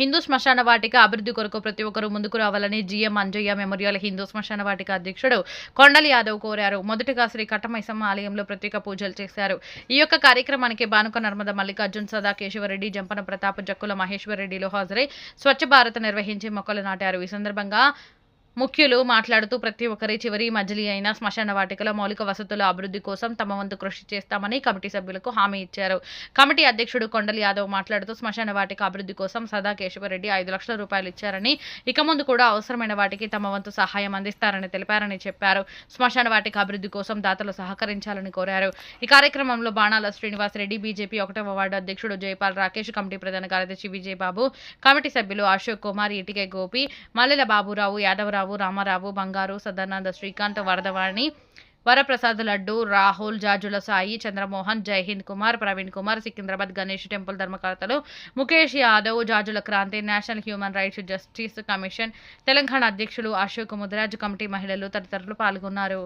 హిందూ శ్మశాన వాటిక అభివృద్ధి కొరకు ప్రతి ఒక్కరూ ముందుకు రావాలని జీఎం అంజయ్య మెమోరియల్ హిందూ శ్మశాన వాటిక అధ్యక్షుడు కొండలి యాదవ్ కోరారు. మొదటగా శ్రీ కట్టమైసమ్మ ఆలయంలో ప్రత్యేక పూజలు చేశారు. ఈ యొక్క కార్యక్రమానికి బానుక నర్మద మల్లికార్జున్ సదా కేశవరెడ్డి జంపన ప్రతాప్ జక్కుల మహేశ్వర్ రెడ్డిలు హాజరై స్వచ్ఛ భారత్ నిర్వహించి మొక్కలు నాటారు. ఈ సందర్భంగా ముఖ్యులు మాట్లాడుతూ ప్రతి ఒక్కరి చివరి మజిలీ అయిన శ్మశాన వాటికల మౌలిక వసతుల అభివృద్ధి కోసం తమ వంతు కృషి చేస్తామని కమిటీ సభ్యులకు హామీ ఇచ్చారు. కమిటీ అధ్యక్షుడు కొండలి యాదవ్ మాట్లాడుతూ శ్మశాన వాటిక అభివృద్ధి కోసం సదా కేశవరెడ్డి ఐదు లక్షల రూపాయలు ఇచ్చారని ఇక ముందు కూడా అవసరమైన వాటికి తమ వంతు సహాయం అందిస్తారని తెలిపారని చెప్పారు. శ్మశాన వాటిక అభివృద్ధి కోసం దాతలు సహకరించాలని కోరారు. ఈ కార్యక్రమంలో బాణాల శ్రీనివాస్ రెడ్డి బీజేపీ ఒకటవ వార్డు అధ్యక్షుడు జయపాల్ రాకేష్ కమిటీ ప్రధాన కార్యదర్శి విజయబాబు కమిటీ సభ్యులు అశోక్ కుమార్ ఇటికే గోపి మల్లెల Baburao Yadavrao Ramarao Bangaru Sadananda Srikanth Varadavani Varaprasad laddu Rahul Jajula Sai Chandramohan Jaihind Kumar Praveen Kumar Secunderabad Ganesh temple ధర్మకర్తలు Mukesh Yadav Jajula Kranti national human rights justice commission Telangana అధ్యక్షులు అశోక్ ముదిరాజ్ కమిటీ మహిళలు తదితరులు పాల్గొన్నారు.